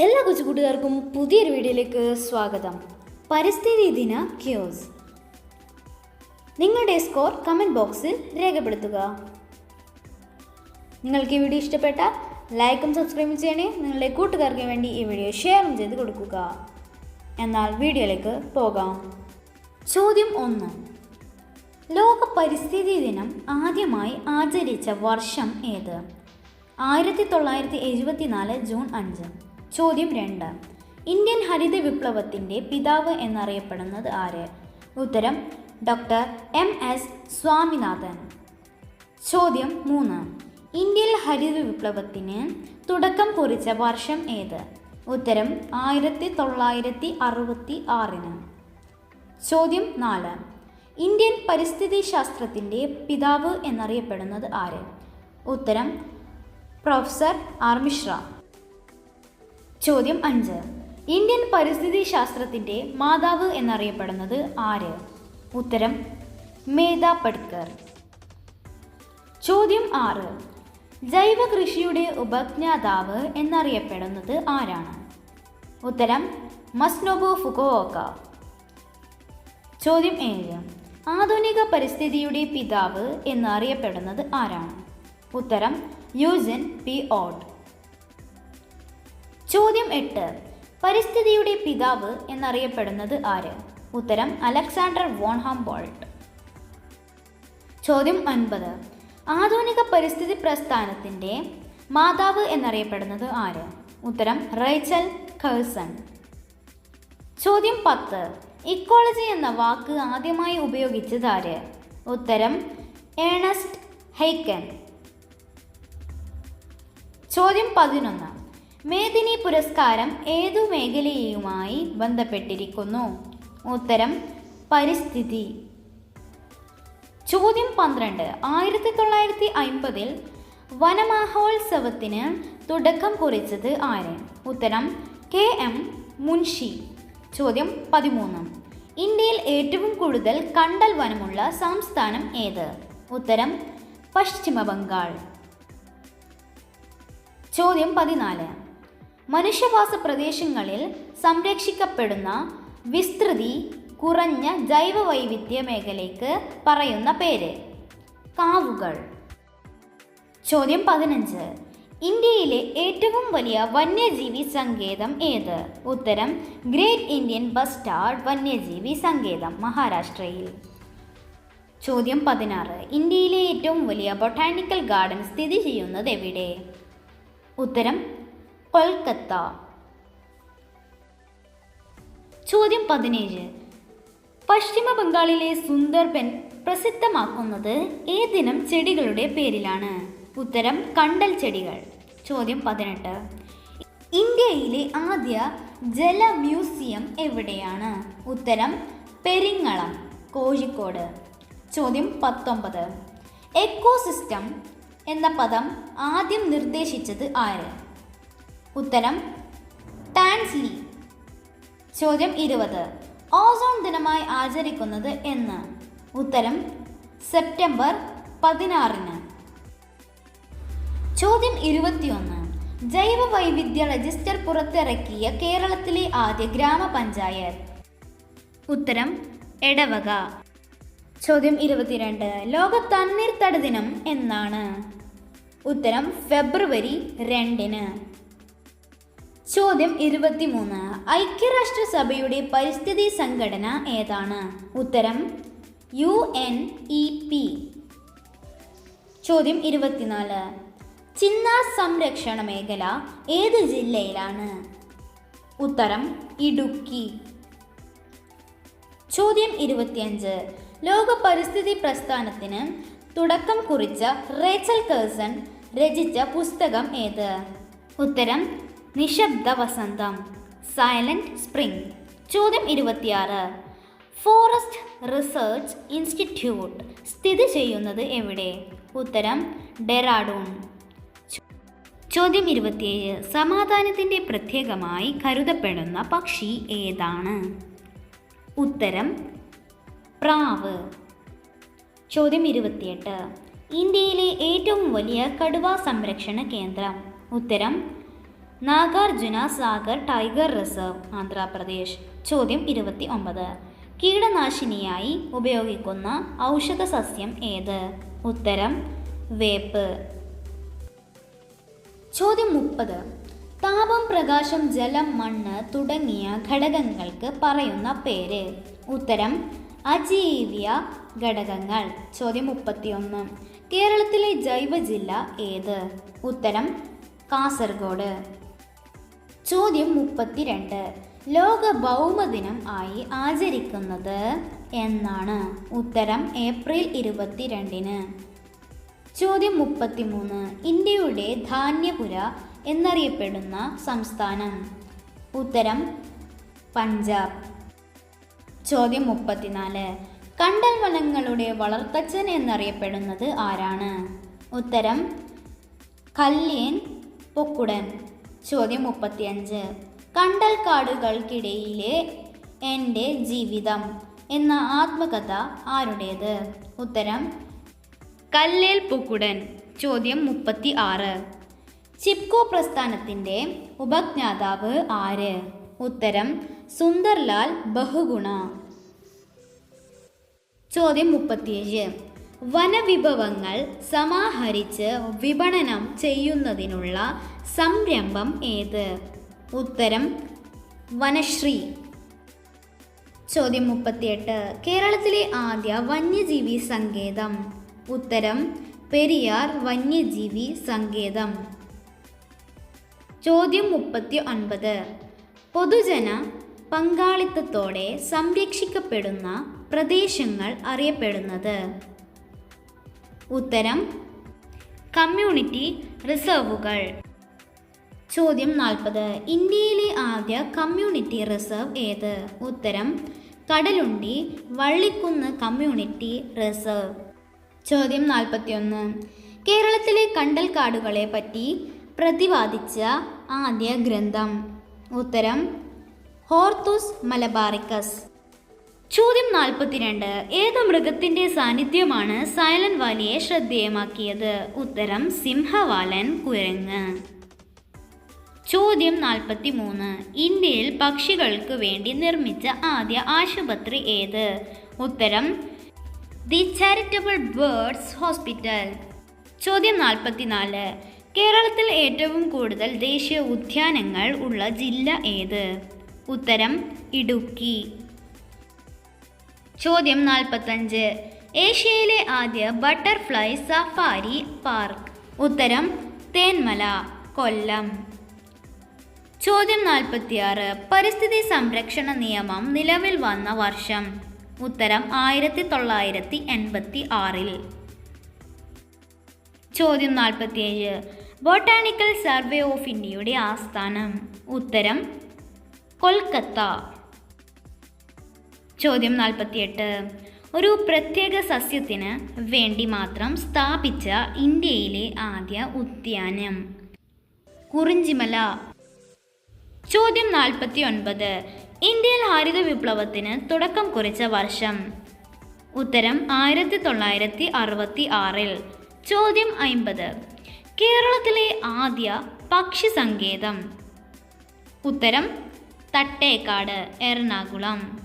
എല്ലാ കൊച്ചുകൂട്ടുകാർക്കും പുതിയൊരു വീഡിയോയിലേക്ക് സ്വാഗതം. പരിസ്ഥിതി ദിന ക്യൂസ്. നിങ്ങളുടെ സ്കോർ കമന്റ് ബോക്സിൽ രേഖപ്പെടുത്തുക. നിങ്ങൾക്ക് ഈ വീഡിയോ ഇഷ്ടപ്പെട്ടാൽ ലൈക്കും സബ്സ്ക്രൈബും ചെയ്യണേ. നിങ്ങളുടെ കൂട്ടുകാർക്ക് വേണ്ടി ഈ വീഡിയോ ഷെയറും ചെയ്ത് കൊടുക്കുക. എന്നാൽ വീഡിയോയിലേക്ക് പോകാം. ചോദ്യം ഒന്ന്. ലോക പരിസ്ഥിതി ദിനം ആദ്യമായി ആചരിച്ച വർഷം ഏത്? ആയിരത്തി തൊള്ളായിരത്തി എഴുപത്തിനാല് ജൂൺ അഞ്ച്. ചോദ്യം രണ്ട്. ഇന്ത്യൻ ഹരിത വിപ്ലവത്തിന്റെ പിതാവ് എന്നറിയപ്പെടുന്നത് ആര്? ഉത്തരം ഡോക്ടർ എം എസ് സ്വാമിനാഥൻ. ചോദ്യം മൂന്ന്. ഇന്ത്യയിൽ ഹരിത വിപ്ലവത്തിന് തുടക്കം കുറിച്ച വർഷം ഏത്? ഉത്തരം ആയിരത്തി തൊള്ളായിരത്തി അറുപത്തി ആറിന് ചോദ്യം നാല്. ഇന്ത്യൻ പരിസ്ഥിതി ശാസ്ത്രത്തിന്റെ പിതാവ് എന്നറിയപ്പെടുന്നത് ആര്? ഉത്തരം പ്രൊഫസർ ആർ മിശ്ര. ചോദ്യം അഞ്ച്. ഇന്ത്യൻ പരിസ്ഥിതി ശാസ്ത്രത്തിന്റെ മാതാവ് എന്നറിയപ്പെടുന്നത് ആര്? ഉത്തരം മേധ പട്കർ. ചോദ്യം ആറ്. ജൈവ കൃഷിയുടെ ഉപജ്ഞാതാവ് എന്നറിയപ്പെടുന്നത് ആരാണ്? ഉത്തരം മസ്നോബു ഫുക്കോക്ക ചോദ്യം ഏഴ്. ആധുനിക പരിസ്ഥിതിയുടെ പിതാവ് എന്നറിയപ്പെടുന്നത് ആരാണ്? ഉത്തരം യൂസൻ പി ഓഡ് ചോദ്യം എട്ട്. പരിസ്ഥിതിയുടെ പിതാവ് എന്നറിയപ്പെടുന്നത് ആര്? ഉത്തരം അലക്സാണ്ടർ വോൺ ഹംബോൾട്ട്. ചോദ്യം ഒൻപത്. ആധുനിക പരിസ്ഥിതി പ്രസ്ഥാനത്തിന്റെ മാതാവ് എന്നറിയപ്പെടുന്നത് ആര്? ഉത്തരം റൈച്ചൽ ഖേഴ്സൺ ചോദ്യം പത്ത്. ഇക്കോളജി എന്ന വാക്ക് ആദ്യമായി ഉപയോഗിച്ചത് ആര്? ഉത്തരം ഏണസ്റ്റ് ഹെയ്ക്കൻ. ചോദ്യം പതിനൊന്ന്. മേദിനി പുരസ്കാരം ഏതു മേഖലയുമായി ബന്ധപ്പെട്ടിരിക്കുന്നു? ഉത്തരം പരിസ്ഥിതി. ചോദ്യം പന്ത്രണ്ട്. ആയിരത്തി തൊള്ളായിരത്തി അൻപതിൽ വനമഹോത്സവത്തിന് തുടക്കം കുറിച്ചത് ആര്? ഉത്തരം കെ എം മുൻഷി. ചോദ്യം പതിമൂന്ന്. ഇന്ത്യയിൽ ഏറ്റവും കൂടുതൽ കണ്ടൽ വനമുള്ള സംസ്ഥാനം ഏത്? ഉത്തരം പശ്ചിമ ബംഗാൾ ചോദ്യം പതിനാല്. മനുഷ്യവാസ പ്രദേശങ്ങളിൽ സംരക്ഷിക്കപ്പെടുന്ന വിസ്തൃതി കുറഞ്ഞ ജൈവ വൈവിധ്യ മേഖലയ്ക്ക് പറയുന്ന പേര് കാവുകൾ. ചോദ്യം പതിനഞ്ച്. ഇന്ത്യയിലെ ഏറ്റവും വലിയ വന്യജീവി സങ്കേതം ഏത്? ഉത്തരം ഗ്രേറ്റ് ഇന്ത്യൻ ബസ്റ്റാർഡ് വന്യജീവി സങ്കേതം മഹാരാഷ്ട്രയിൽ. ചോദ്യം പതിനാറ്. ഇന്ത്യയിലെ ഏറ്റവും വലിയ ബൊട്ടാനിക്കൽ ഗാർഡൻ സ്ഥിതി ചെയ്യുന്നത് എവിടെ? ഉത്തരം കൊൽക്കത്ത. ചോദ്യം പതിനേഴ്. പശ്ചിമ ബംഗാളിലെ സുന്ദർബൻ പ്രസിദ്ധമാക്കുന്നത് ഏതിനം ചെടികളുടെ പേരിലാണ്. ഉത്തരം കണ്ടൽ ചെടികൾ. ചോദ്യം പതിനെട്ട്. ഇന്ത്യയിലെ ആദ്യ ജല മ്യൂസിയം എവിടെയാണ്? ഉത്തരം പെരിങ്ങളം കോഴിക്കോട്. ചോദ്യം പത്തൊമ്പത്. എക്കോസിസ്റ്റം എന്ന പദം ആദ്യം നിർദ്ദേശിച്ചത് ആര്? ഉത്തരം ടാൻസ്ലി ചോദ്യം ഇരുപത്. ഓസോൺ ദിനമായി ആചരിക്കുന്നത് എന്ന്. ഉത്തരം സെപ്റ്റംബർ പതിനാറിന്. ചോദ്യം ഇരുപത്തിയൊന്ന്. ജൈവ വൈവിധ്യ രജിസ്റ്റർ പുറത്തിറക്കിയ കേരളത്തിലെ ആദ്യ ഗ്രാമപഞ്ചായത്ത്. ഉത്തരം എടവക. ചോദ്യം ഇരുപത്തിരണ്ട്. ലോക തണ്ണീർത്തട ദിനം എന്നാണ്. ഉത്തരം ഫെബ്രുവരി രണ്ടിന്. ചോദ്യം ഇരുപത്തിമൂന്ന്. ഐക്യരാഷ്ട്രസഭയുടെ പരിസ്ഥിതി സംഘടന ഏതാണ്? ഉത്തരം യു എൻ ഇ പി. ചോദ്യം ഇരുപത്തിനാല്. ചിന്നാർ സംരക്ഷണ മേഖല ഏത് ജില്ലയിലാണ്? ഉത്തരം ഇടുക്കി. ചോദ്യം ഇരുപത്തിയഞ്ച്. ലോക പരിസ്ഥിതി പ്രസ്ഥാനത്തിന് തുടക്കം കുറിച്ച റേച്ചൽ കേഴ്സൺ രചിച്ച പുസ്തകം ഏത്? ഉത്തരം നിശബ്ദ വസന്തം സൈലന്റ് സ്പ്രിംഗ് ചോദ്യം ഇരുപത്തിയാറ്. ഫോറസ്റ്റ് റിസർച്ച് ഇൻസ്റ്റിറ്റ്യൂട്ട് സ്ഥിതി ചെയ്യുന്നത് എവിടെ? ഉത്തരം ഡെറാഡൂൺ. ചോദ്യം ഇരുപത്തിയേഴ്. സമാധാനത്തിന്റെ പ്രത്യേകമായി കരുതപ്പെടുന്ന പക്ഷി ഏതാണ്? ഉത്തരം പ്രാവ്. ചോദ്യം ഇരുപത്തിയെട്ട്. ഇന്ത്യയിലെ ഏറ്റവും വലിയ കടുവ സംരക്ഷണ കേന്ദ്രം. ഉത്തരം നാഗാർജുന സാഗർ ടൈഗർ റിസർവ് ആന്ധ്രാപ്രദേശ്. ചോദ്യം ഇരുപത്തി ഒമ്പത് കീടനാശിനിയായി ഉപയോഗിക്കുന്ന ഔഷധ സസ്യം ഏത്? ഉത്തരം വേപ്പ്. ചോദ്യം മുപ്പത്. താപം പ്രകാശം ജലം മണ്ണ് തുടങ്ങിയ ഘടകങ്ങൾക്ക് പറയുന്ന പേര്. ഉത്തരം അജീവ്യ ഘടകങ്ങൾ. ചോദ്യം മുപ്പത്തിയൊന്ന്. കേരളത്തിലെ ജൈവ ജില്ല ഏത്? ഉത്തരം കാസർഗോഡ്. ചോദ്യം മുപ്പത്തിരണ്ട്. ലോക ഭൗമദിനം ആയി ആചരിക്കുന്നത് എന്നാണ്. ഉത്തരം ഏപ്രിൽ ഇരുപത്തിരണ്ടിന്. ചോദ്യം മുപ്പത്തിമൂന്ന്. ഇന്ത്യയുടെ ധാന്യപുര എന്നറിയപ്പെടുന്ന സംസ്ഥാനം. ഉത്തരം പഞ്ചാബ്. ചോദ്യം മുപ്പത്തിനാല്. കണ്ടൽ വനങ്ങളുടെ വളർത്തച്ഛൻ എന്നറിയപ്പെടുന്നത് ആരാണ്? ഉത്തരം കല്യൻ പൊക്കുടൻ. ചോദ്യം മുപ്പത്തിയഞ്ച് കണ്ടൽ കാടുകൾക്കിടയിലെ എന്റെ ജീവിതം എന്ന ആത്മകഥ ആരുടേത്? ഉത്തരം കല്ലേൽ പൂക്കുടൻ. ചോദ്യം മുപ്പത്തി ആറ് ചിപ്കോ പ്രസ്ഥാനത്തിന്റെ ഉപജ്ഞാതാവ് ആര്? ഉത്തരം സുന്ദർലാൽ ബഹുഗുണ. ചോദ്യം മുപ്പത്തിയേഴ്. വനവിഭവങ്ങൾ സമാഹരിച്ച് വിപണനം ചെയ്യുന്നതിനുള്ള സംരംഭം ഏത്? ഉത്തരം വനശ്രീ. ചോദ്യം മുപ്പത്തിയെട്ട്. കേരളത്തിലെ ആദ്യ വന്യജീവി സങ്കേതം. ഉത്തരം പെരിയാർ വന്യജീവി സങ്കേതം. ചോദ്യം മുപ്പത്തി ഒൻപത് പൊതുജന പങ്കാളിത്തത്തോടെ സംരക്ഷിക്കപ്പെടുന്ന പ്രദേശങ്ങൾ അറിയപ്പെടുന്നത്. ഉത്തരം കമ്മ്യൂണിറ്റി റിസർവുകൾ. ചോദ്യം നാൽപ്പത്. ഇന്ത്യയിലെ ആദ്യ കമ്മ്യൂണിറ്റി റിസർവ് ഏത്? ഉത്തരം കടലുണ്ടി വള്ളിക്കുന്ന് കമ്മ്യൂണിറ്റി റിസർവ്. ചോദ്യം നാൽപ്പത്തിയൊന്ന്. കേരളത്തിലെ കണ്ടൽക്കാടുകളെ പറ്റി പ്രതിപാദിച്ച ആദ്യ ഗ്രന്ഥം. ഉത്തരം ഹോർത്തൂസ് മലബാറിക്കസ്. ചോദ്യം നാൽപ്പത്തിരണ്ട്. ഏത് മൃഗത്തിന്റെ സാന്നിധ്യമാണ് സൈലന്റ് വാലിയെ ശ്രദ്ധേയമാക്കിയത്. ഉത്തരം സിംഹവാലൻ കുരങ്ങ്. ചോദ്യം നാൽപ്പത്തി മൂന്ന് ഇന്ത്യയിൽ പക്ഷികൾക്ക് വേണ്ടി നിർമ്മിച്ച ആദ്യ ആശുപത്രി ഏത്? ഉത്തരം ദി ചാരിറ്റബിൾ ബേർഡ്സ് ഹോസ്പിറ്റൽ. ചോദ്യം നാൽപ്പത്തിനാല്. കേരളത്തിൽ ഏറ്റവും കൂടുതൽ ദേശീയ ഉദ്യാനങ്ങൾ ഉള്ള ജില്ല ഏത്? ഉത്തരം ഇടുക്കി. ചോദ്യം നാൽപ്പത്തഞ്ച്. ഏഷ്യയിലെ ആദ്യ ബട്ടർഫ്ലൈ സഫാരി പാർക്ക്. ഉത്തരം തേന്മല കൊല്ലം. ചോദ്യം നാൽപ്പത്തിയാറ്. പരിസ്ഥിതി സംരക്ഷണ നിയമം നിലവിൽ വന്ന വർഷം. ഉത്തരം ആയിരത്തി തൊള്ളായിരത്തി എൺപത്തി ആറിൽ ചോദ്യം നാൽപ്പത്തിയേഴ്. ബൊട്ടാണിക്കൽ സർവേ ഓഫ് ഇന്ത്യയുടെ ആസ്ഥാനം. ഉത്തരം കൊൽക്കത്ത. ചോദ്യം നാൽപ്പത്തിയെട്ട്. ഒരു പ്രത്യേക സസ്യത്തിന് വേണ്ടി മാത്രം സ്ഥാപിച്ച ഇന്ത്യയിലെ ആദ്യ ഉദ്യാനം. കുറിഞ്ചിമല. ചോദ്യം നാൽപ്പത്തി ഒൻപത് ഇന്ത്യയിൽ ഹരിത വിപ്ലവത്തിന് തുടക്കം കുറിച്ച വർഷം. ഉത്തരം ആയിരത്തി തൊള്ളായിരത്തി അറുപത്തി ആറിൽ ചോദ്യം അയിമ്പത് കേരളത്തിലെ ആദ്യ പക്ഷി സങ്കേതം. ഉത്തരം തട്ടേക്കാട് എറണാകുളം.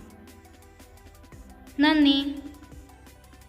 何？